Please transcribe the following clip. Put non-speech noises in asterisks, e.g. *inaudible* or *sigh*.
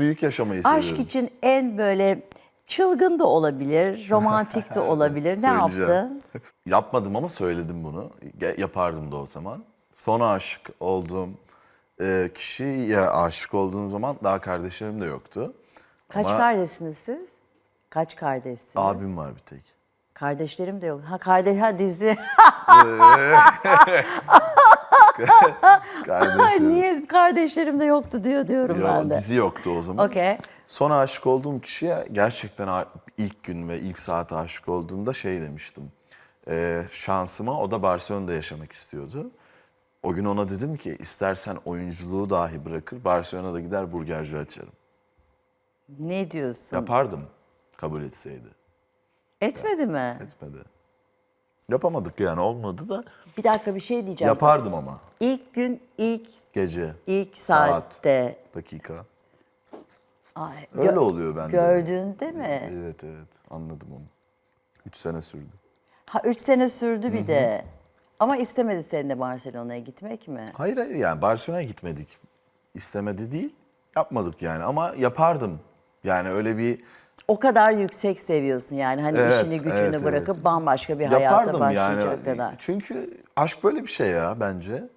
büyük yaşamayı seviyorum. Aşk için en böyle çılgın da olabilir, romantik de olabilir. ne yaptın? *laughs* Yapmadım ama söyledim bunu. Yapardım da o zaman. Son aşık olduğum e, kişiye aşık olduğum zaman daha kardeşlerim de yoktu. Kaç Ama kardeşsiniz siz? Kaç kardeşsiniz? abim var bir tek. Kardeşlerim de yok. Ha kardeş ha dizi. *laughs* *laughs* Kardeşlerim. *laughs* Niye kardeşlerim de yoktu diyor diyorum Yo, ben de. dizi yoktu o zaman. Okey. Son aşık olduğum kişiye gerçekten ilk gün ve ilk saat aşık olduğumda şey demiştim. Ee, şansıma o da Barcelona'da yaşamak istiyordu. O gün ona dedim ki istersen oyunculuğu dahi bırakır Barcelona'da gider burgerci açarım. Ne diyorsun? Yapardım kabul etseydi. Etmedi mi? Etmedi. Yapamadık yani olmadı da Bir dakika bir şey diyeceğim. yapardım ama İlk gün ilk gece. ilk Saat. saatte Dakika. Ay, Öyle oluyor bende. Gördüğünde mi? Evet evet anladım onu. Üç sene sürdü. Ha üç sene sürdü bir de. Ama istemedi seninle Barcelona'ya gitmek mi? Hayır hayır yani Barcelona'ya gitmedik. İstemedi değil. Yapmadık yani ama yapardım. Yani öyle bir O kadar yüksek seviyorsun yani hani Evet, işini gücünü evet, bırakıp evet. bambaşka bir hayata yapardım başlayacak yani. kadar. Çünkü aşk böyle bir şey ya bence.